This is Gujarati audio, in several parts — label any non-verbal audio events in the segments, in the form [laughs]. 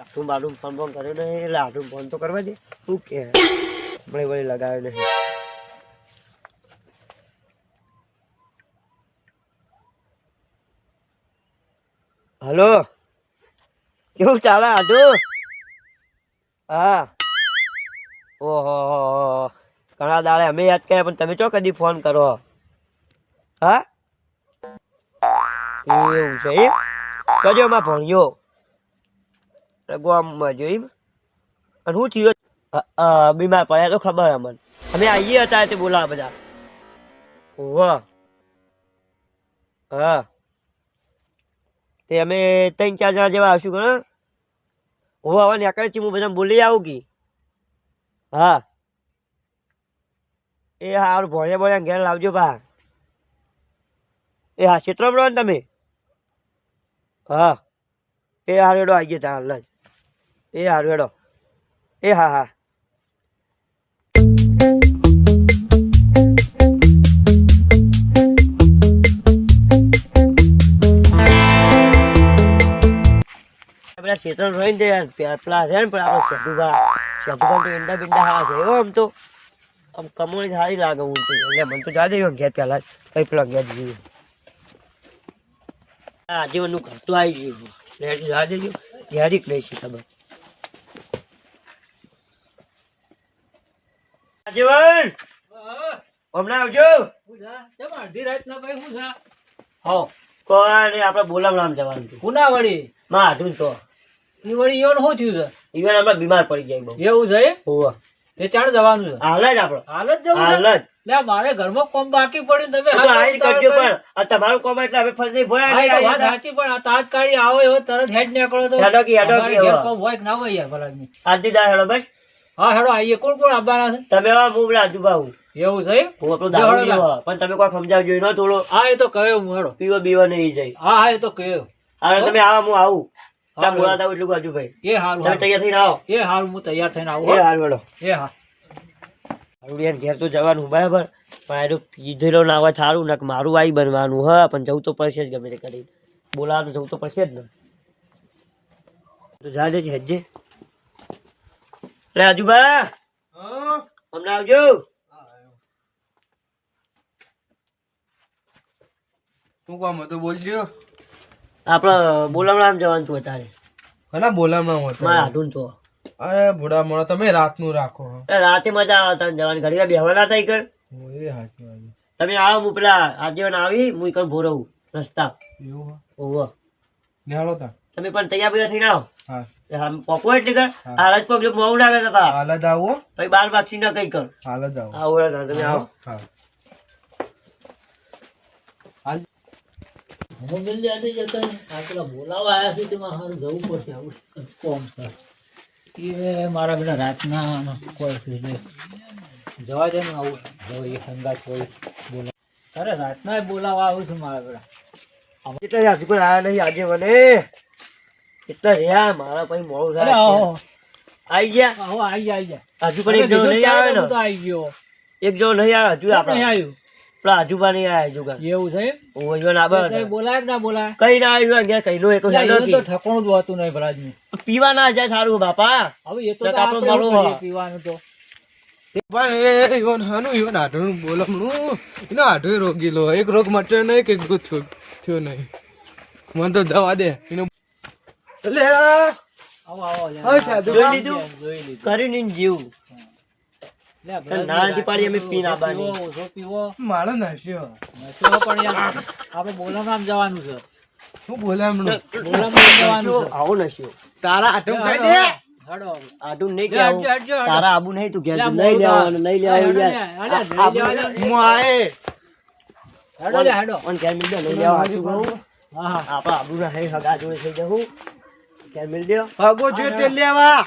આટલું બાટલું ફોન ફોન કર્યો ને એટલે આટલું ફોન તો કરવા દે. શું કે? વળી વળી લગાવ્યો નહીં. હલો? કેવું ચાલે આટુ હા. ઓહો ઘણા દાડે અમે યાદ કર્યા, પણ તમે ચો કદી ફોન કરો? હા? એવું છે એ કજો માં ભણ્યો. ગામમાં માં જોઈએ અને શું થયું બીમાર પડ્યા તો ખબર અમને અમે આવીએ હતા તે બોલાવા બધા ઓહો હા તે અમે ત્રણ ચાર જણા જેવા આવશું ઘણા ઓહો હવે નીકળે છે હું બધા બોલી આવું કે હા એ હા ભણ્યા ભણ્યા ઘેર લાવજો બા એ હા ક્ષેત્રમાં રહો ને તમે હા એ હારેડો આવી ગયા હાલ જ એ હારું એ હા હા. ક્ષેત્ર રોઈને તો છે એવો આમ તો. આમ સારી લાગે હું તો. જા દે ઘેર પહેલા કઈ પેલા ઘેર જઈએ. આજીવનનું ઘર આવી ગયું. જા દેજો યારી નહીં છે ખબર. આજીવન હમણાં આવજો. હો કોઈ આપણે બોલાવડામ જવાનું છે. પુના વળી? માં હતું તો. એ વળી ઈવન શું થયું ઈવન આપણે બીમાર પડી ગયા બહુ. એવું છે હોવે. એ ચાણ જવાનું છે? હાલ જ આપડે હાલ જ જવું હાલ જ. લે મારે ઘરમાં કોમ બાકી પડ્યું તમે કરજો પણ. આ તમારું કોમ એટલે ભોયા હા, એ તો નહીં વાત સાચી પણ આ તાજકાળી આવો એવો તરત હેડ નીકળો તો હેડો કી, હેડો અમારે કી ઘેર હવે. કોમ હોય કે ના હોય યાર ભલાની. આજથી દા હેડો બસ. હા હેડો આઈએ કોણ કોણ આવવાના છે? તમે આવા હું પેલા આજુબાજુ. એવું છે હું આપણો દારૂ પણ તમે કોઈ સમજાવજો એનો થોડો હા એ તો કહ્યું હું હેડો. પીવો બીવો નહીં જાય. હા હા એ તો કહ્યું હવે તમે આવા હું આવું. હા, બોલાતા હોય એટલું બાજુ ભાઈ. એ હારું તમે તૈયાર થઈને આવો. એ હારું હું તૈયાર થઈને આવું હો. હાલ હેડો. એ હા. હારું યાર ઘેર તો જવાનું બરાબર. પણ પીધેલો ના હોય સારું ને મારું આઈ બનવાનું હા પણ જવું તો પડશે જ ગમે તે કરી બોલાવાનું જવું તો પડશે જ ને. તો જા જજે હેજે. લે આજુબા હમણાં આવજો. શું કામ હતું? બોલજો. આપડે બોલામણા જવાનું તું અત્યારે. ઘણા બોલામણા હતું? મારા હાટું તો. અરે ભોળા મોડા તમે રાતનું રાખો રાતે મજા આવે તને જવાની. ઘડી બેહવાના થઈ કર એ સાચી વાત તમે આવો હું પેલા આજીવન આવી હું કઈ ભોરવું રસ્તા. એવું? ઓહો. ને તા. તમે પણ તૈયાર બધા થઈને આવો. હા. પોકો એટલે કર. આ પગ મોડું લાગે છે બા હાલ આવો. પછી બાર વાગસી ના કઈ કર. હાલ આવો. આવો રે તમે આવો. હા. હું આજે જતા ને. બોલાવા આયા છે તેમાં હારું જવું પડશે. આવું કોમ છે. એ મારા બધા રાતના કોઈ છે જવા દે ને આવું. એ સંગાત કોઈ બોલા અરે રાતના બોલાવા આવું છું મારા બધા હજુ પણ આયા નહીં? આજે મને કેટલા રહ્યા મારા પછી મોડું થાય આવો. આવી ગયા? હો આઈ ગયા આઈ ગયા. હજુ પણ એક જણો નહીં આવે ને? આઈ ગયો? એક જણો નહીં આવે હજુ નહીં આપડે આવ્યું? પેલા હજુબા નહીં આવ્યા હજુ કાંઈ. એવું છે કઈ હતા. બોલાય ના બોલાય. કઈ ના આવ્યું ગયા કઈ નો એક તો ઠકોણું જ હોતું નહીં ભરાજનું. પીવા ના જાય સારું બાપા. હવે એ તો આપણે હોય. પીવાનું તો. પણ એ ઈવન હાનું ઈવન આઢું બોલામણું. એનો રોગીલો એક રોગ મટ્યો નહીં કે એક થયો થયો નહીં. મને તો દવા દે. એનો લે આવો આવો સાધુ જોઈ લીધું? લીધું. કરીને જીવ લે, ભરાજનું પાડી અમે પીન આવવાની. ઓછો પીવો. મારો નાશ્યો નશો પણ યાર, આપણે બોલામાં જવાનું છે શું બોલામણું બોલામાં જવાનું છે આવો નશ્યો તારા આટમ ખાઈ દે હેડો. આટું નહીં લે, કે આવું હટજો, હટજો, હટજો. તારા આબુ નહીં તું ઘેર નહીં લેવાનું નહીં લેવાનું. હું આએ હેડો, હેડો. પણ ઘેર મિલ નહીં લેવા. આપણા આબુ ના હે હગા જોડે થઈ જવું ઘેર મિલ ભાગો જો તે લેવા.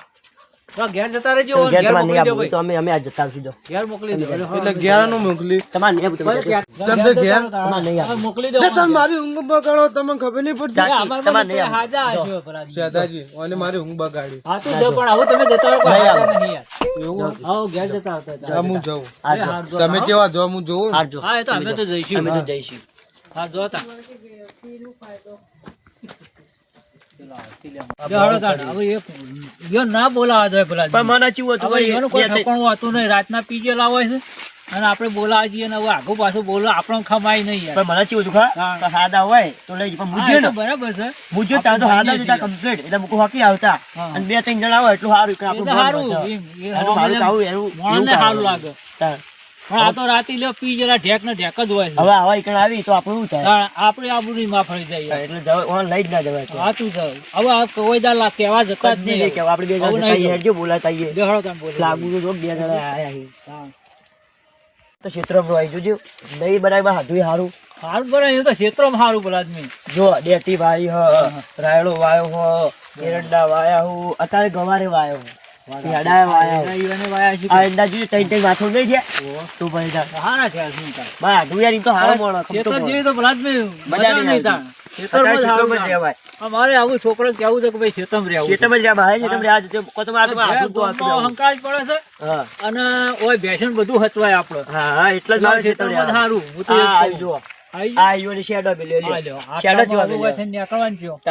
ઘેર જતા રહેજો ઘેર ઘેર તમારે નહીં મોકલી દો તો અમે અમે આજ જતા આવશું જો. ઘેર મોકલી દો. એટલે ગયા નું મોકલી. તમારે નહીં આબુ તમે ભાઈ, જજો. ઘેર- તમે ઘેર ઘેર? જતા રહો તમારે નહીં મોકલી દો. તે મારી ઊંઘ બગાડો તમને ખબર નહીં પડતી. તમારે નહીં હાજા. મારી ઊંઘ બગાડી. હા તો જો પણ આવું તમે જતા રહો નહીં હાજા આવું. નહીં યાર. એવું આવો ઘેર જતા હતા જા હું જાઉં. તમે કેવા જો હું જોઉં. હા એ તો અમે તો જઈશું. અમે તો જઈશું. હા જો હાલો તાણ, હવે એક ઈયો ના બોલાવા દે પણ મને ચેવું હતું હવે ભાઈ, કોઈ બે- બે- હતું નહીં. રાતના પીજે લાવે છે. અને આપણે બોલાવા જઈએ ને હવે આગુ પાછું બોલો. આપણને ખમાય નહીં પણ મને ચીવું છું હાદા હોય તો લઈ પણ મૂજ્યો ને. બરાબર છે. મૂજ્યો ત્યાં તો હાદા જતા કમ્પ્લીટ એટલે મૂકું હોકી આવતા. અને બે ત્રણ જણા આવે એટલું સારું કે આપણું સારું. એવું સારું લાગે. પણ આ તો રાતે લ્યો પી ઢેક ને ઢેક જ હોય હવે આવા ઈકણ આવી તો આપણું થાય? માં ફરી જાય એટલે ઓન લઈ જ ના જવાય સાચું છે. હવે આ કવોયદા લા કહેવા જતા જ નહીં નહીં. આપણે બે જણા આવું જતા બોલાતા આઈએ. બેહાડો તમે બોલો. લાગુ તો જો બે જણા આયા તો ક્ષેત્રમાં આવી જોજો. હાથું હારું. સારું બનાવ્યું એ તો ક્ષેત્રમાં સારું બોલા આદમી. જો દેતી ભાઈ હ. રાયડો વાયો હ એરંડા વાયા હું અત્યારે ગવારે વાયો હું. ભાઈ. અમારે આવું છોકરો કેવું છે કે ભાઈ ખેતમ રહેવું જ રહેવાય. હા, રહ્યા છે તો. હંકાળ પડે છે અને ઓય ભેંસણ બધું હચવાય આપણે હા હા એટલે જ મારે. સારું હું તો જ આ કહું. જુઓ. આઈ આ ઈયોની શેડો પેલી આ લ્યો. લ્યો. શેડો કામમાં જેવા ઊભા પેલી. થઈને નીકળવાનું થયો.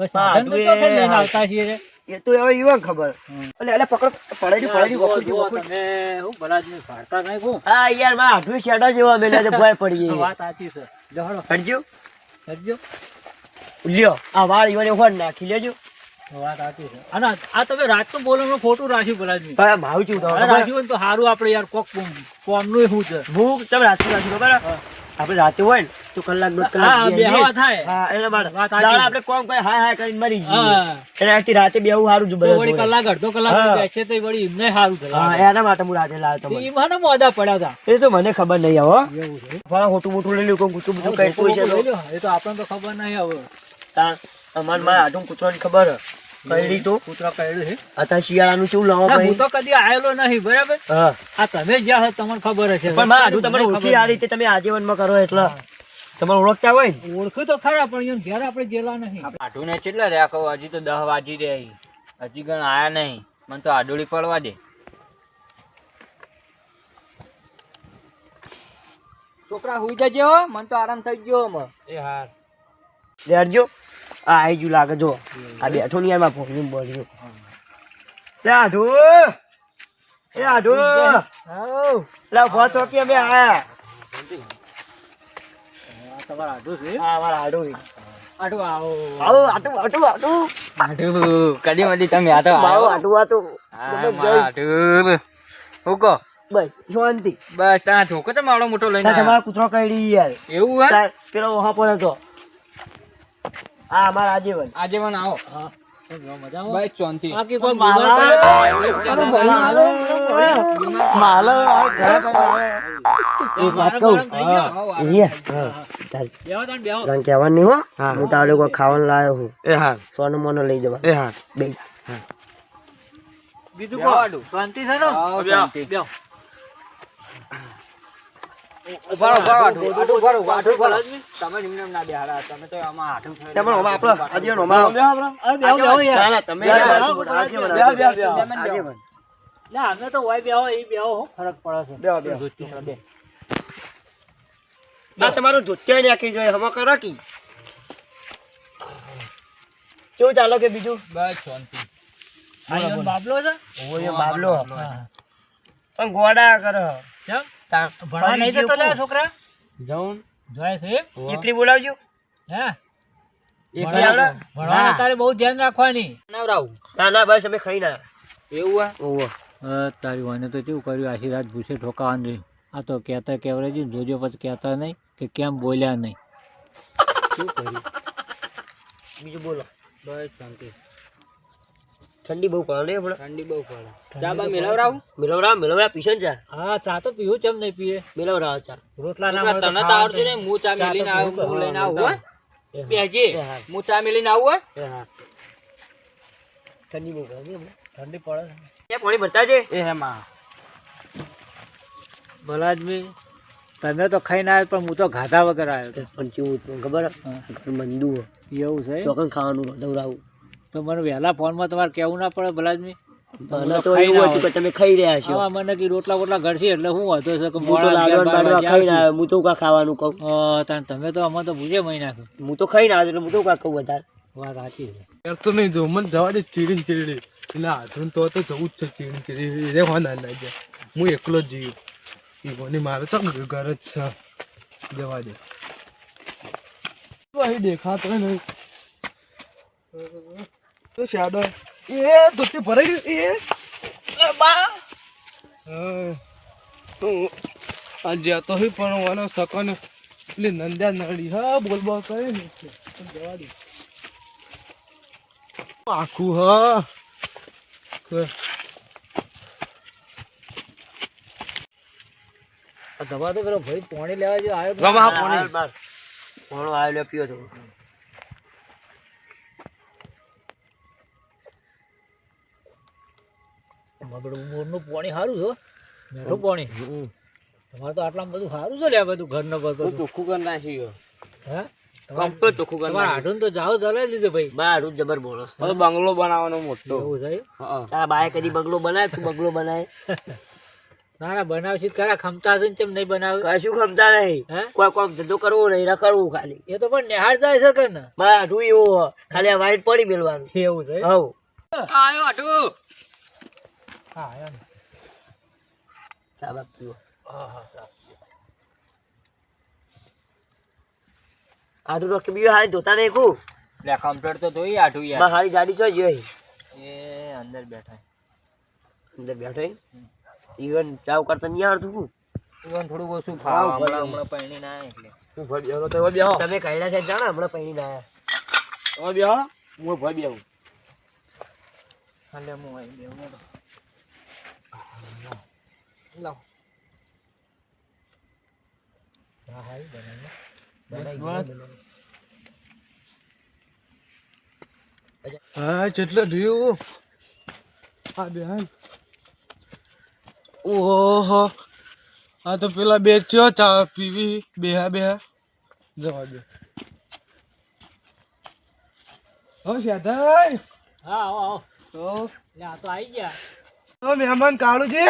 બસ સાધન તો તું એ- ચોથે લઈને આવતા છીએ રે. એ તો હવે ઈવન ખબર. એટલે એટલે પકડો પડાઈ પડાઈ જુઓ, વખોડી જુઓ વખોડી. તમે હું બલાજ ને ફાડતા નહીં કહું. હા યાર મા આઠું શેડા જેવા મેલા છે ભય પડી વાત સાચી છે જહડો હટજો કરજો લ્યો આ વાળ ઈવને હોડ નાખી લેજો વાત સાચી છે. અને આ તમે રાતનું બોલવાનું ખોટું રાખ્યું ભલા પણ મારું ચેવું હવે રાખ્યું તો સારું આપણે યાર કોક કોમનું શું છે? હું તમે રાત્રે રાખ્યું ખબર આપણે રાતે હોય ને તો કલાક દોઢ કલાક બે થાય. હા એના વાત દાડા આપણે કોમ કરી હાય હાય કરીને મરી જઈએ. હા. એનાથી રાતે બેહવું સારું વળી કલાક અડધો કલાક બેસે તો વળી એમને સારું છે. હા એના માટે હું રાતે લાવ્યો તમને. ઈમાં ને મોદા પડ્યા હતા. એ તો મને ખબર નહીં આવો એવું છે. હોટું મોટું લઈ લ્યું કોઈ કૂતરું બૂતરું કઈ છે એ તો આપણને તો ખબર નહીં હવે. તાર અમાર મારા કૂતરાની ખબર હે. કઈડી તો? કૂતરા કહેલું છે. અત્યારે શિયાળાનું શું લાવો ભાઈ? હું તો કદી આયેલો નહીં બરાબર? હા. આ તમે જ્યાં છો તમને ખબર હશે. પણ મારા તમને મને ઓળખી આ રીતે તમે આજીવનમાં કરો એટલે. તમારે ઓળખતા હોય ઓળખું તો ખરા પણ એમ ઘેર આપણે ગયેલા નહીં. આઢું ને કેટલા રહ્યા કહું? હજી તો દહ વાજી રહ્યા હજી ગણ આયા નહીં. મને તો આડોળી પડવા દે. છોકરા હુઈ જજો મને તો આરામ થઈ ગયો અમે એ હાર. લેરજો આ આઈ ગયું લાગે જો. આ બેઠો ની યારમાં ફોન બોલ્યો લે આઢુ એ આઢુ લે ભો છો કે અમે આયા? આ તમારા આઢું છે? હા મારા આઢુ આઢું આવો. આવો આટુ આટુ આટુ આઢું કદી મળી તમે આ તો આવો. આટુ આટુ હા, મારા આઢું હું બસ શાંતિ. બસ તો મારો મોટો લઈને તમારો કૂતરો કઈડી યાર. એવું હે પેલો ઓહા પણ તો. આ અમારા આજીવન. આજીવન આવો. હા. હા. હા, હો. હું. ખાવાનું લાવ્યો હું. એ હા. સોનું મોનું લઈ જવા. એ હા. બે બીજું. શાંતિ છે ને? તમારું ધોતિયા નાખી જોઈએ. હમો કરો કી. કેવું ચાલો કે બીજું? બસ શાંતિ. બાબલો છે? બાબલો. પણ ગોડા કરો. કેમ? ભણવા નહીં જતો લે છોકરા? જઉં જોય છે એમ? બોલાવજો. હે? એકલી તારે બહુ ધ્યાન રાખવાની. ના ના બસ અમે ખાઈ ના. એવું હે ઓવો તારી વાને તો કેવું કર્યું? આખી રાત ભૂસે ઠોકાવાની આ તો કહેતા કેવરેજ જોજો પછી કહેતા નહીં કે કેમ બોલ્યા નહીં. બીજું બોલો. બસ શાંતિ. ઠંડી બહુ પડે ને હમણાં? ઠંડી બહુ પડે. ચા બા મેળવરાવું? મિલવરા મિલવરા પીશન ચા. હા ચા તો પીવું ચમ નહીં પીએ. મિલવરા ચા. રોટલા ના તને તો આવડતું નહીં? હું ચા મેલીને આવું હું લઈને આવું હો એ હા. ચા મેલીને આવું હો. ઠંડી બહુ પડે ઠંડી પડે એ પાણી ભરતા છે? એ હે માં. ભલાદમી તમે તો ખાઈને આવ્યો પણ હું તો ગાધા વગર આવ્યો પણ કેવું હતું ખબર ઘર મંદુ એવું છે ચોકન ખાવાનું દવરાવું. તો મને વહેલા ફોનમાં તમારે કેવું ના પડે ભલાદમી મને તો એવું હતું કે તમે ખાઈ રહ્યા છો. આવા મને કે રોટલા બોટલા ઘડશે એટલે હું હતો છે કે હું તો લાડવા બાડવા. આવ્યો હું કા ખાવાનું કહું? તમે તો અમે તો ભૂજે મહિના હું તો ખાઈ ના આવ્યો એટલે હું તો કા કહું વધારે? વાત સાચી છે. યાર તો નહીં જો મને જવા દે ચીડી ચીડી એટલે આધુન તો તો જવું જ છે ચીડી ચીડી ના હું એકલો જ જીવ. એ કોની મારે છે ઘર જ છે. જવા દે. અહીં દેખાતો નહીં. તો શાડો. એ ધોતી ભરાઈ ગયું એ. બા. આ જતો હી પણ વાનો સકન પેલી નંદ્યા નડી. હા બોલ બોલ કરે ને જવા દે આખું હા દવા તો પેલો ભાઈ પાણી લેવા જો આવ્યો પોણી આવેલો પીયો તો. મગડું મોરનું પાણી સારું છો મેઠું પાણી. તમારે તો આટલા બધું સારું છે લે બધું ઘરનો ઘર બધું ચોખ્ખું કરી નાખ્યું હે? કમ્પ્લીટ ચોખ્ખું કરી તમારા તો જાવ ચલાવી લીધું ભાઈ. બારું જબર બોલો. નાખ્યું બંગલો બનાવવાનો મોટો. એવું છે તારા બાએ કદી બગલો બનાવે તું બગલો બનાવે [laughs] ના ના બનાવશે તો ખરા ખમતા છે કેમ નહીં બનાવે. કશું ખમતા નહીં. હે? કોઈ કોમ ધંધો કરવો નહીં રખડવું ખાલી. એ તો પણ નિહાળ જાય છે કે ને? એવું ખાલી વાઈટ પડી મેળવાનું એવું છે હવ. આયો હા એમ. ચા બાપ પીવો હા હા સારું. આઠું રોકે બીજો હારી ધોતા કુ? લે કમ્પ્લીટ તો જોઈ આટું યાર. માં હારી ગાડી છો જોઈ? એ અંદર બેઠા. અંદર બેઠો ઈવન ચાવ કરતા નહીં આવડતું હું ઈવન થોડું ઓછું ભલે. હમણાં હમણાં પૈણી ના એટલે. હું ભર બેહો તો બેહો. તમે કઈડા છે જાણ હમણાં પૈણી ના આયા. હવે બેહો. હું ભરી બેહું. હાલે હું આવી બેહું હેડો. લાવો. હા હા ઈ બનાવી લો. હા જેટલો રહ્યું આ બેન ઓહો આ તો પેલા બે ચો ચા પીવી બેહા બેહા જવા દે હો શાદાઈ હા આવો આવો તો લે આ તો આવી ગયા તો મહેમાન કાળું છે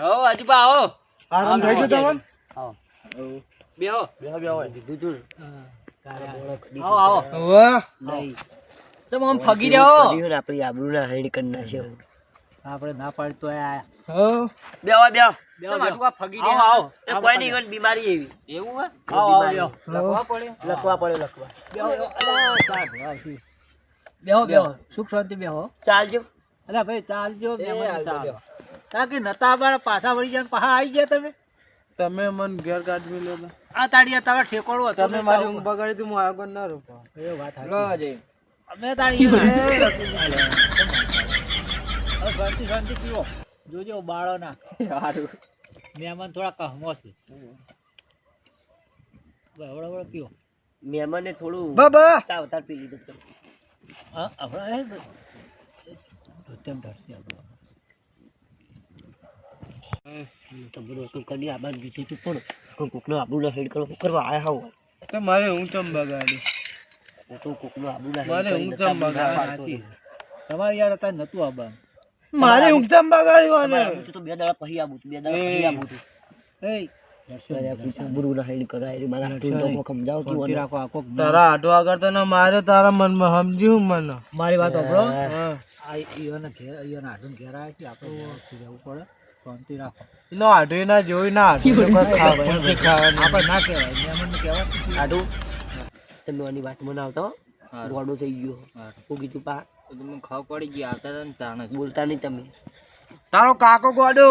હો હજી આવો આરામ થઈ ગયો તમને બેહો બેહો બેહો દીધું. તું આવો આવો નહીં તો આમ ફગી રહ્યો આપણી આબરૂ ના હેડ કરી નાખ્યો. આપણે ના પાડી હો. બેહો બેહો ફગી રહ્યો આવો એ કોઈ નહીં ઈવન બીમારી એવી. એવું હે? આવો આવો લખવા પડે? લખવા. બેહો બેહો સુખ શાંતિ બેહો ચાલજો. અલા ભાઈ ચાલજો એ મહેમાન હાલજો, ચાલો. બેહો. કારણ કે નતા બાર પાછા વળી જાય પાછા આવી ગયા તમે? તમે મન ઘેર કાઢવી લો આ તાડિયા તારા ઠેકોડો તમે મારી ઊંઘ બગાડી તું હું આગળ ના રૂપા એ વાત જઈ અમે તાડિયા હવે શાંતિ શાંતિ પીવો. જોજો બાળો ના. સારું મહેમાન થોડા કહમો છે. હવડે હવડે પીવો. મહેમાને થોડું બાબા ચા વધારે પી લીધું. હા હવડે તેમ ધરતી આપણો. તો કરી આ બાજુ દીધું હતું પણ કોઈ કોકનો આબરૂ હેડ કરવા શું કરવા આયા હોવ તો મારે હું ચમ બગાડી? હું તો કોકનો ના ચમ બગાડી. તમારે યાર નતું ચમ બગાડી તો બે દાડા પછી આબુ બે દાડા પછી આબુ એ. તારા આટો આગળ તો માર્યો તારા મનમાં સમજ્યું મને. મારી વાત સાંભળો. હા. આ ઈયોને ઘેર ઈયોને હાડું ઘેર આવ્યા છે આપણે રહેવું પડે. શાંતિ રાખો. એનો આટો ના જોઈ ના આટો તો કોઈ ખાવા નથી ખાવાનું. આપણે ના કહેવાય મહેમાનને કહેવાય. આડું તમે આની વાત મને આવતો હારું. થઈ ગયો. હું. કીધું પા. તમને ખબર પડી ગઈ આવતા હતા ને તાણે. બોલતા નહીં તમે. તારો કાકો ગોડો.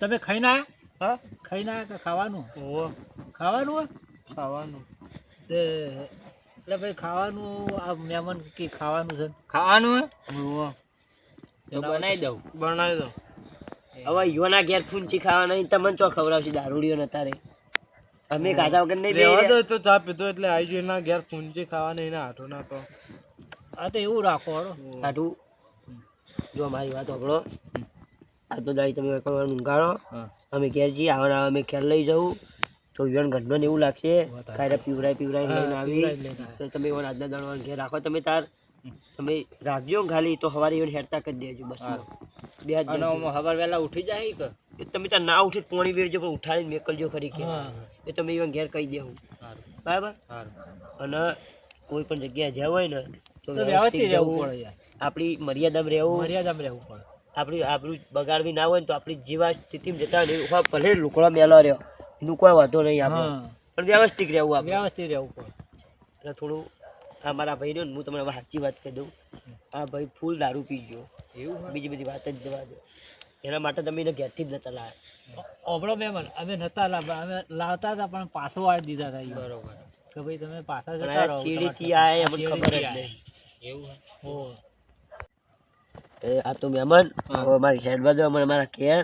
તમે ખાઈને આયા? હા? ખાઈને આયા કે ખાવાનું? ખાવાનું ખાવાનું. તે એટલે ભાઈ ખાવાનું આ મહેમાન કે ખાવાનું છે? ખાવાનું? હે. તો બનાવી દઉં. બનાવી દઉં હવે યોના ઘેર ફૂંચી ખાવા નહીં તમને ચો ખવડાવશે દારૂડીઓ ને તારે અમે ખાધા વગર નહીં રેવા દો તો ચા પીધો એટલે આવી ગયો એના ઘેર ફૂંચી ખાવા નહીં હાથો ના તો. આ તો એવું રાખો હળો કાઢું જો મારી વાત સાંભળો. આ તો દાડી તમે એકવાર ઊંઘાડો. અમે ઘેર જઈએ આવવાના અમે ખ્યાલ લઈ જવું. તો યુવાન ઘરનો ને એવું લાગશે. ખાયરા પીવરાય પીવરાય લઈને આવી. તમે એવા આજના ઘેર રાખો. તમે તાર તમે રાખજો ખાલી તો સવારે હેરતા કરી દેજો બસ બે સવાર વહેલા ઉઠી જાય કે? એ તમે તાર ના ઉઠી પોણી વેરજો પણ ઉઠાડીને મેકલજો ખરી કે. એ તમે એવા ઘેર કહી દેવું. બરાબર? અને કોઈ પણ જગ્યાએ જ્યાં હોય ને તો વ્યવસ્થિત રહેવું જવું. પડે આપણી મર્યાદામાં રહેવું. મર્યાદામાં રહેવું પડે. આપણી આપણું બગાડવી ના હોય ને તો આપણી જેવા સ્થિતિમાં જતા હોય ભલે લુકડો મેલો રહ્યો. એનું કોઈ વાંધો નહીં આપણે પણ વ્યવસ્થિત રહેવું આપણે. વ્યવસ્થિત રહેવું પડે. એટલે થોડું આ મારા ભાઈ ને હું તમને સાચી વાત કહી દઉં. આ ભાઈ ફૂલ દારૂ પી ગયો. એવું બીજી બધી વાત જ જવા દો. એના માટે તમે એને ઘેરથી જ નતા લાવ્યા ઓબળો મેમન અમે નતા લાવવા અમે લાવતા હતા પણ પાછો વાળી દીધા હતા. બરોબર. કે ભાઈ તમે પાછા જતા રહો. ચીડીથી આયા અમને ખબર જ નહીં. એવું હો એ આ તો મહેમાન. હવે મારી હેડવા દો અમારે મારા ઘેર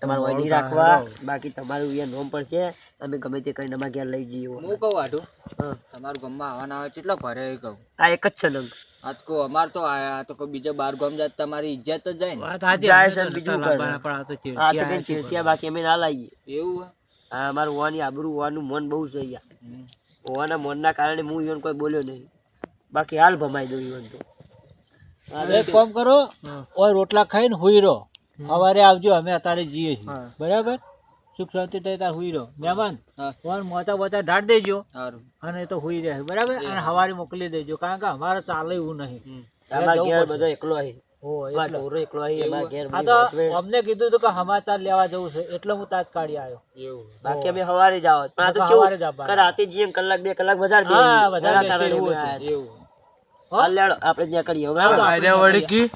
તમારું અહીં રાખવા. બાકી તમારું અહીંયા નોમ પર છે. અમે ગમે તે કરીને અમારા ઘેર લઈ જઈએ. હું કહું આટું? હા. તમારું ગામમાં આવવાના આવે કેટલો ભરે એ કહું? આ એક જ છે નંગ. આજ કહું અમાર તો આ તો કોઈ બીજો બાર ગામ જાત તમારી ઇજ્જત જ જાય ને. જાય છે બીજું કરે. પણ આ તો કઈ ચેરસિયા બાકી અમે ના લાવીએ. એવું હા? અમારું ઓની આબરૂ ઓનું મન બહુ છે અહીંયા. ઓના મનના કારણે હું ઈવન કોઈ બોલ્યો નહીં. બાકી હાલ ભમાઈ દઉં ઈવન તો. એક કામ કરો ઓય રોટલા ખાઈને હુઈ રહો. સવારે આવજો અમે અત્યારે જઈએ છીએ. બરાબર? સુખ શાંતિ થઈ તાર હુઈ રહો. મહેમાન ફોન ઓર મોટા મોટા ઢાળ દેજો અને તો હુઈ રહે. બરાબર? અને સવારે મોકલી દેજો. કારણ કે અમારે ચાલે એવું નહીં. બધો એકલો. અમને કીધું હતું કે સમાચાર લેવા જવું છે. એટલે હું તાત્કાળી આવ્યો. બાકી અમે સવારે જાવ પણ. રાતે જઈએ કલાક બે કલાક વધારે આપણે ત્યાં કરીએ.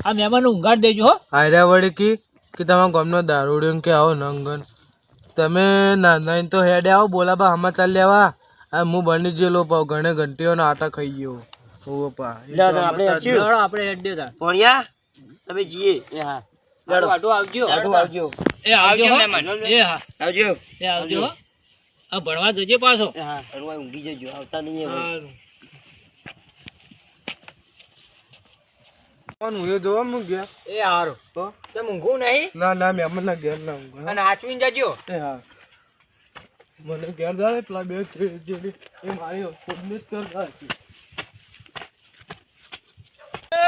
આ મહેમાન ઊંઘાડ દેજો હો. આર્યા વળી કી તમારા ગામનો દારૂડિયો કે આવો નંગન. તમે નાના તો હેડે આવો બોલાબા સમાચાર લેવા આ હું બની ગયેલો પાવ ઘણે ઘંટીઓના આટા ખાઈ ગયો. ઓવો પા તો તો આપણે હેડ દેતા ભણ્યા? તમે જઈએ. એ હા. આટું આવજો. આટલું આવજો. એ આવજો એ હા. આવજો. એ આવજો આ ભણવા જજે પાછો. હા. અરવા ઊંઘી જજો આવતા નહીં કોણ હું જોવા મૂક ગયા એ હારો તો તે ઊંઘું નહીં ના ના મેં અમને ઘેર ના ઊંઘે, અને આચવીને જજો એ હા મને ઘેર જાય પેલા બે જે- જે- એ મારી સબમિટ કર કરતા હતી. એ,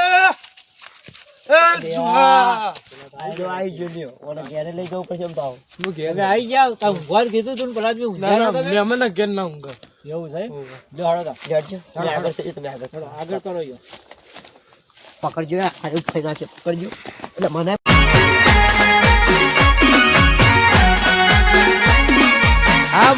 એ, જુહા. આવજો, આવી જજો લ્યો. ઓને ઘેરે લઈ જવું પડશે એમ તો આવો. હું ઘેર તમે આવી જાવ તમે કીધું તું ને પેલા જ મેં ના ઊંઘ્યા ના નતા તમે? મેં અમને ઘેર ના એવું છે હોવે. જો હળો તા. લેટજો. તમે આગળ કરો પકડજો એવું થઈ છે પકડજો. એટલે મને હા